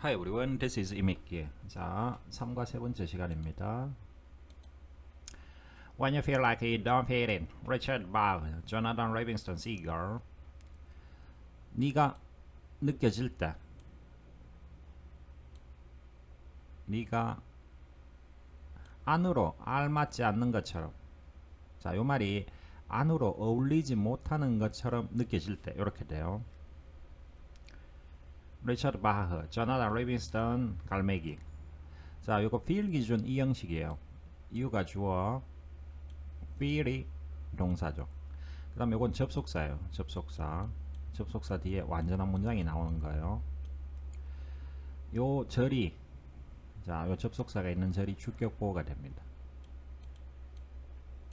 Hi everyone, this is 이미키. 자, 3과 세 번째 시간입니다. When you feel like you don't fit in, Richard Bach, Jonathan Livingston Seagull. 네가 느껴질 때, 네가 안으로 알맞지 않는 것처럼, 자, 요 말이 안으로 어울리지 못하는 것처럼 느껴질 때 이렇게 돼요. 리처드 바흐, 조나단 리빙스턴, 갈매기. 자, 요거 feel 기준 이 형식이에요. 이유가 주어, feel이 동사죠. 그 다음에 요건 접속사예요. 접속사. 접속사 뒤에 완전한 문장이 나오는 거예요. 요 절이, 자, 요 접속사가 있는 절이 주격 보호가 됩니다.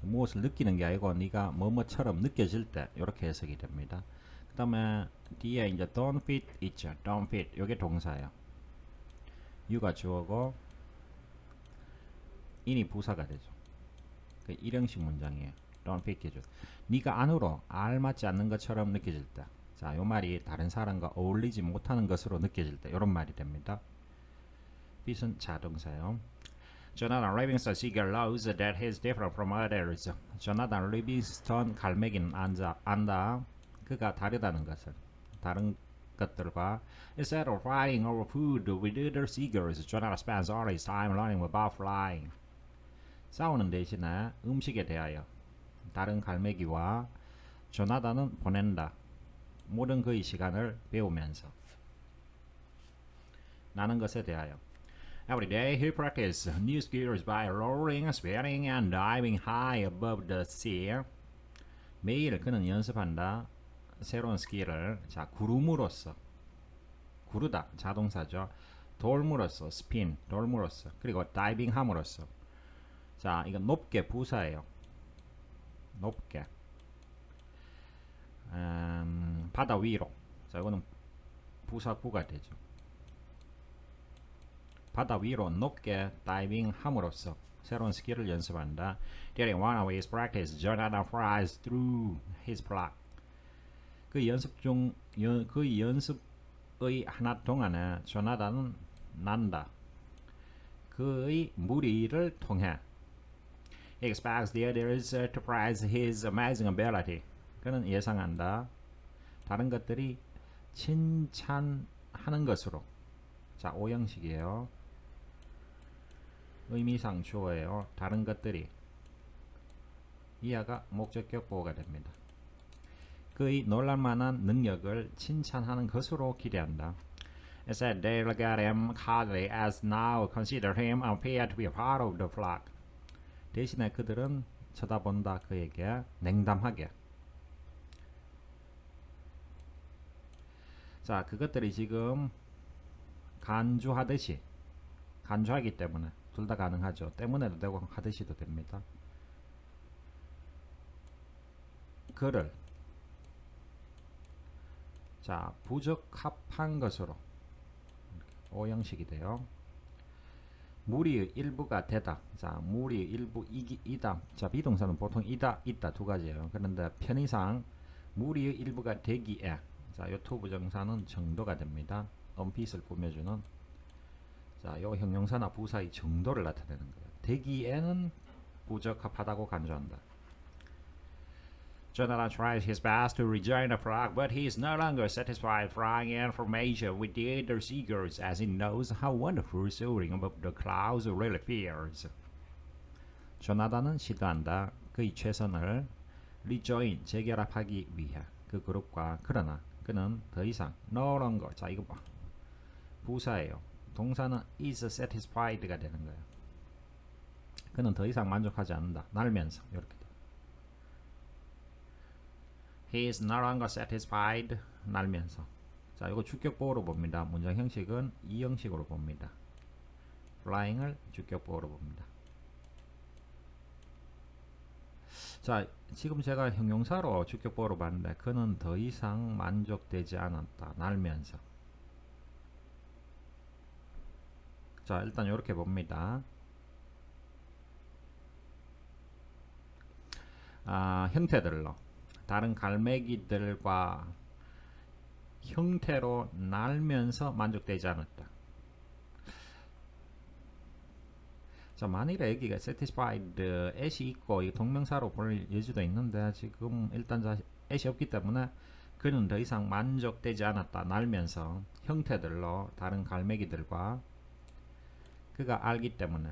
무엇을 느끼는 게 아니고 네가 뭐뭐처럼 느껴질 때 이렇게 해석이 됩니다. 그 다음에 뒤에 이제 don't fit 있죠. don't fit 이게 동사예요. you가 주어고 in이 부사가 되죠. 그 일형식 문장이에요. don't fit 기준. 네가 안으로 알맞지 않는 것처럼 느껴질 때. 자, 요 말이 다른 사람과 어울리지 못하는 것으로 느껴질 때 이런 말이 됩니다. fit은 자동사예요. Jonathan Livingston Seagull knows that he's different from others. Jonathan Livingston 갈매기는 안다. 그가 다르다는 것을. 다른 것들과 Instead of fighting over food with other seagulls, Jonathan spends all his time learning about flying. 싸우는 대신에 음식에 대하여 다른 갈매기와 조나단은 보낸다. 모든 그의 시간을 배우면서 나는 것에 대하여 Every day he practiced new skills by rolling, sweating, and diving high above the sea. 매일 그는 연습한다. 새로운 스킬을 자 구름으로써 구르다 자동사죠. 돌므로써 스핀 돌므로써 그리고 다이빙함으로써 자 이건 높게 부사예요. 높게 음, 바다 위로 자 이거는 부사구가 되죠. 바다 위로 높게 다이빙 함으로써 새로운 스킬을 연습한다. During one of his practice, Jonathan flies through his block. 그 연습 중, 연, 그 연습의 하나 동안에 조나단은 난다. 그의 무리를 통해 expects the others to prize his amazing ability. 그는 예상한다. 다른 것들이 칭찬하는 것으로. 자, 오형식이에요. 의미상 주어예요. 다른 것들이 이하가 목적격 보호가 됩니다. 그의 놀랄만한 능력을 칭찬하는 것으로 기대한다. It said they look at him hardly as now consider him appear to be a part of the flock. 대신에 그들은 쳐다본다 그에게 냉담하게. 자, 그것들이 지금 간주하듯이 간주하기 때문에 둘 다 가능하죠. 때문에도 되고 하듯이도 됩니다. 그를 자 부적합한 것으로 오형식이 돼요. 무리의 일부가 되다. 자 무리의 일부 이기, 이다. 자 비동사는 보통 이다 있다 두 가지예요. 그런데 편의상 무리의 일부가 되기에 자요 투부정사는 정도가 됩니다. 언핏을 꾸며주는 자, 요 형용사나 부사의 정도를 나타내는 거예요. 되기에는 부적합하다고 간주한다. Jonathan tries his best to rejoin the flock, but he is no longer satisfied flying in formation with the other seagulls, as he knows how wonderful soaring above the clouds really feels. 조나단은 시도한다. 그의 최선을 리조인 재결합하기 위해 그 그룹과 그러나 그는 더 이상 no longer 자 이거 봐 부사예요. 동사는 is satisfied가 되는 거예요. 그는 더 이상 만족하지 않는다. 날면서 이렇게 돼. He is no longer satisfied. 날면서. 자, 이거 주격 보호로 봅니다. 문장 형식은 이 형식으로 봅니다. flying을 주격 보호로 봅니다. 자, 지금 제가 형용사로 주격 보호로 봤는데 그는 더 이상 만족되지 않았다. 날면서. 자, 일단 이렇게 봅니다. 아, 형태들로 다른 갈매기들과 형태로 날면서 만족되지 않았다. 자, 만일에 여기가 satisfied 애시 있고 이 동명사로 볼 여지도 있는데 지금 일단 애시 없기 때문에 그는 더 이상 만족되지 않았다. 날면서 형태들로 다른 갈매기들과 그가 알기 때문에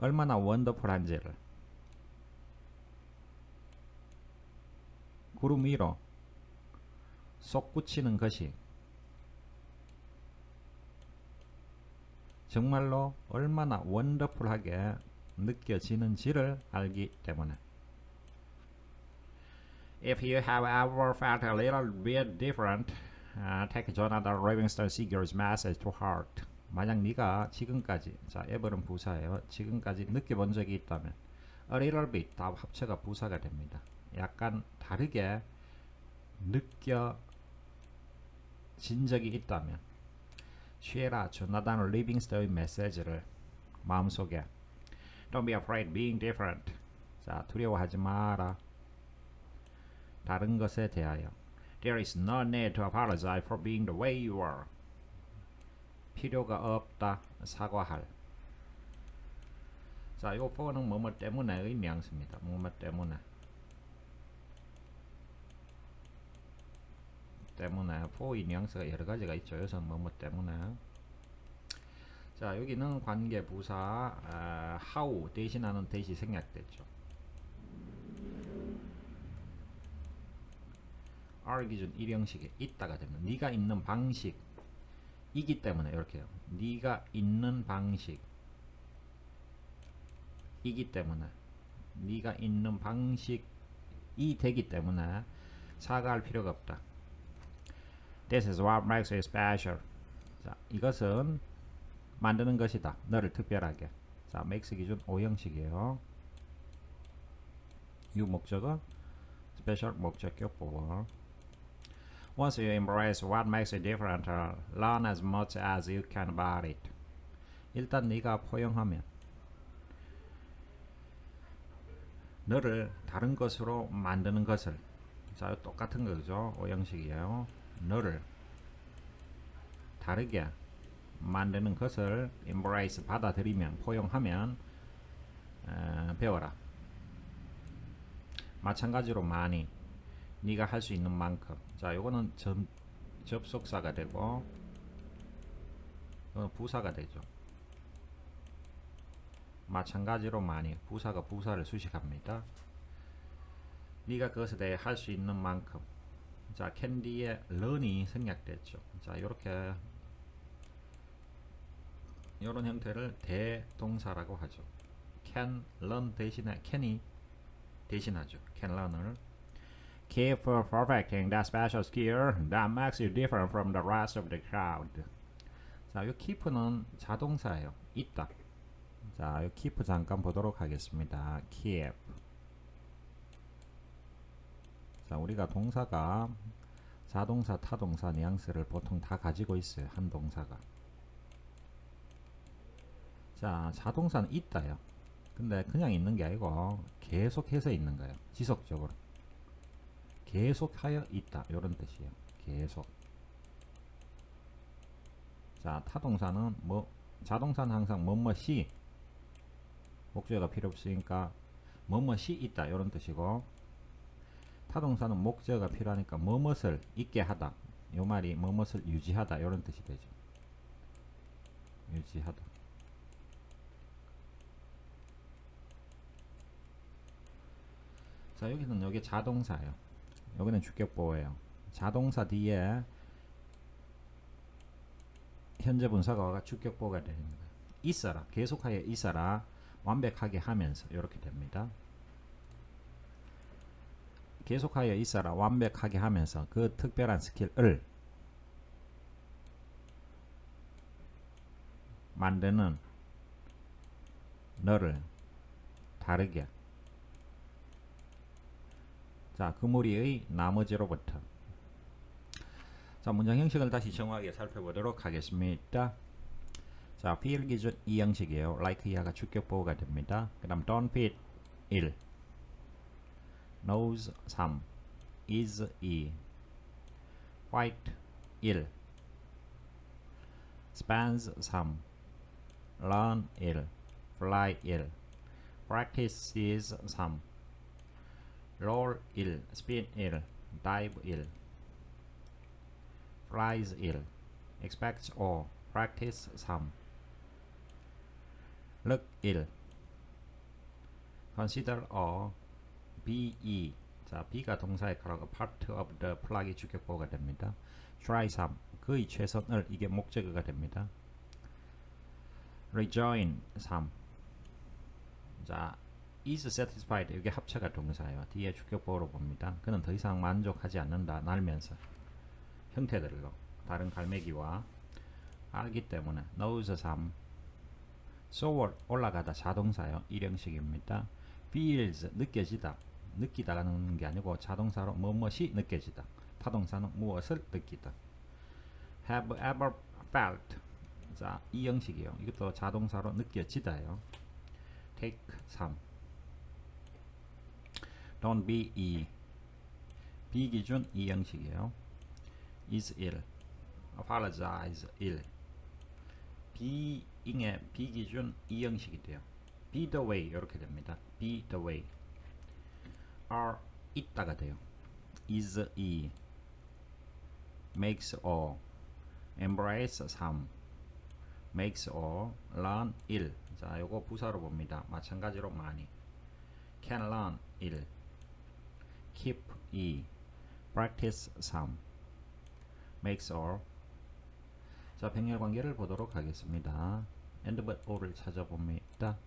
얼마나 원더풀한지를 구름 위로 솟구치는 것이 정말로 얼마나 원더풀하게 느껴지는지를 알기 때문에 If you have ever felt a little bit different, uh, take Jonathan Livingston Seeger's message to heart. 만약 네가 지금까지 자 ever은 부사예요. 지금까지 느껴본 적이 있다면 a little bit 다 합쳐가 부사가 됩니다. 약간 다르게 느껴진 적이 있다면 쉬라 조나단 리빙스턴의 메시지를 마음속에 Don't be afraid being different. 자 두려워하지 마라. 다른 것에 대하여 There is no need to apologize for being the way you are. 필요가 없다. 사과할. 자, 요 for는 뭐뭐 때문에의 뉘앙스입니다. 뭐뭐 때문에. 때문에 for의 뉘앙스가 여러 가지가 있죠. 여기서는 뭐뭐 때문에. 자, 여기는 관계 부사 아, how 대신하는 대시 생략됐죠. R 기준 일형식에 있다가 됩니다. 네가 있는 방식 이기 때문에 이렇게요. 네가 있는 방식 이기 때문에 네가 있는 방식이 되기 때문에 사과할 필요가 없다. This is what makes you special. 자, 이것은 만드는 것이다. 너를 특별하게. 자, makes 기준 오형식이에요. 유 목적어 special 목적격보어 Once you embrace what makes you different, uh, learn as much as you can about it. 일단 네가 포용하면 너를 다른 것으로 만드는 것을 자 똑같은 거죠 오형식이에요 너를 다르게 만드는 것을 embrace 받아들이면 포용하면 어, 배워라. 마찬가지로 많이 네가 할 수 있는 만큼. 자 요거는 점, 접속사가 되고 이거는 부사가 되죠. 마찬가지로 많이 부사가 부사를 수식합니다. 네가 그것에 대해 할 수 있는 만큼 자 캔디의 learn이 생략됐죠 자 요렇게 요런 형태를 대동사라고 하죠 can learn 대신에 can이 대신하죠 can learn을 keep perfecting that special skill that makes you different from the rest of the crowd. 자, 이 keep는 자동사예요. 있다. 자, 이 keep 잠깐 보도록 하겠습니다. keep. 자, 우리가 동사가 자동사, 타동사 뉘앙스를 보통 다 가지고 있어요. 한 동사가. 자, 자동사는 있다요. 근데 그냥 있는 게 아니고 계속해서 있는 거예요. 지속적으로. 계속하여 있다 이런 뜻이에요. 계속. 자 타동사는 뭐 자동사는 항상 뭐뭐시 목적어가 필요 없으니까 뭐뭐시 있다 이런 뜻이고 타동사는 목적어가 필요하니까 뭐뭇을 있게 하다 요 말이 뭐뭇을 유지하다 이런 뜻이 되죠. 유지하다. 자 여기는 여기 자동사예요. 여기는 주격보호예요. 자동사 뒤에 현재 분사가 와가 주격보호가 되는 거예요. 있어라. 계속하여 있어라. 완벽하게 하면서 이렇게 됩니다. 계속하여 있어라. 완벽하게 하면서 그 특별한 스킬을 만드는 너를 다르게 자, 그 무리의 나머지로부터. 자, 문장 형식을 다시 정확하게 살펴보도록 하겠습니다. 자, feel 기준 이 형식이에요. like 이하가 주격 보호가 됩니다. 그 다음 don't fit 1 knows 3 is 2 white 1 spans 3 learn 1 fly 1 practice is 3 roll 1 spin 1 dive 1 flies 1 expect 5 practice 3 look 1 consider all be 2 자, B가 동사의 그라고 part of the 플락이 주격보가 됩니다. try 3 거의 최선을 이게 목적어가 됩니다. rejoin 3 자, is satisfied 이게 합체가 동사예요. 뒤에 주격보로 봅니다. 그는 더 이상 만족하지 않는다. 날면서 형태들로 다른 갈매기와 알기 때문에 knows 3 so 올라가다 자동사요. 일형식입니다. feels 느껴지다. 느끼다가는 게 아니고 자동사로 무엇이 느껴지다. 타동사는 무엇을 느끼다. have ever felt 자, 이 형식이요. 이것도 자동사로 느껴지다요. take 3 don't be 2 비기준 이 형식이에요. is 1 apologize 1 비잉의 비기준 이 형식이 돼요. be the way 이렇게 됩니다. be the way are 있다가 돼요. is 2 makes all embrace 3 makes all learn 1 자, 요거 부사로 봅니다. 마찬가지로 많이 can learn 1 keep 2 practice 3 makes all 자, 병렬 관계를 보도록 하겠습니다. and but all을 찾아봅니다.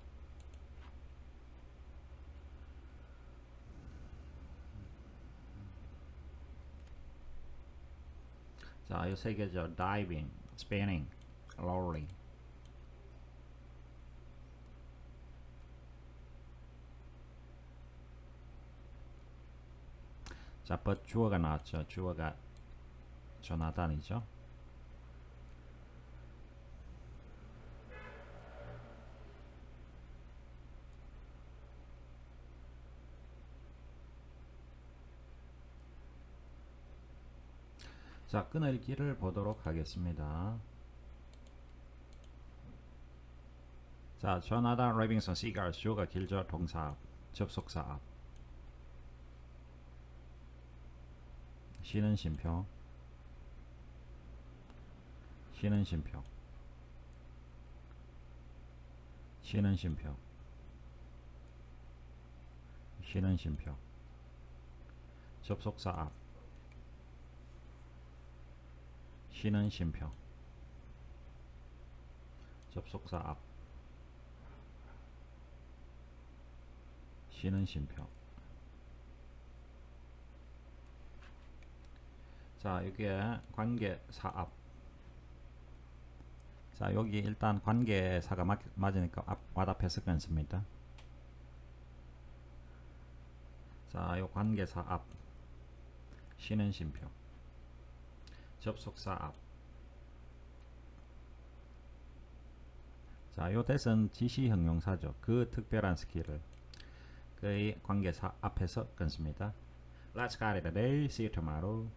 자, 요세 개죠. diving, spinning, lowering. 자, but 주어가 나왔죠. 주어가 조나단이죠. 자, 끊을기를 보도록 하겠습니다. 자, 조나단 레빙슨 시갈 주어가 길죠. 동사 앞, 접속사 앞. 쉬는 쉼표. 쉬는 쉼표. 쉬는 쉼표. 쉬는 쉼표. 접속사 앞. 쉬는 쉼표. 접속사 앞. 쉬는 쉼표. 자, 여기에 관계사 앞. 자, 여기 일단 관계사가 맞, 맞으니까 앞, 와답해서 끊습니다. 자, 요 관계사 앞. 쉬는 쉼표. 접속사 앞. 자, 요 대선 지시 형용사죠. 그 특별한 스킬을 그의 관계사 앞에서 끊습니다. Let's get today. See you tomorrow.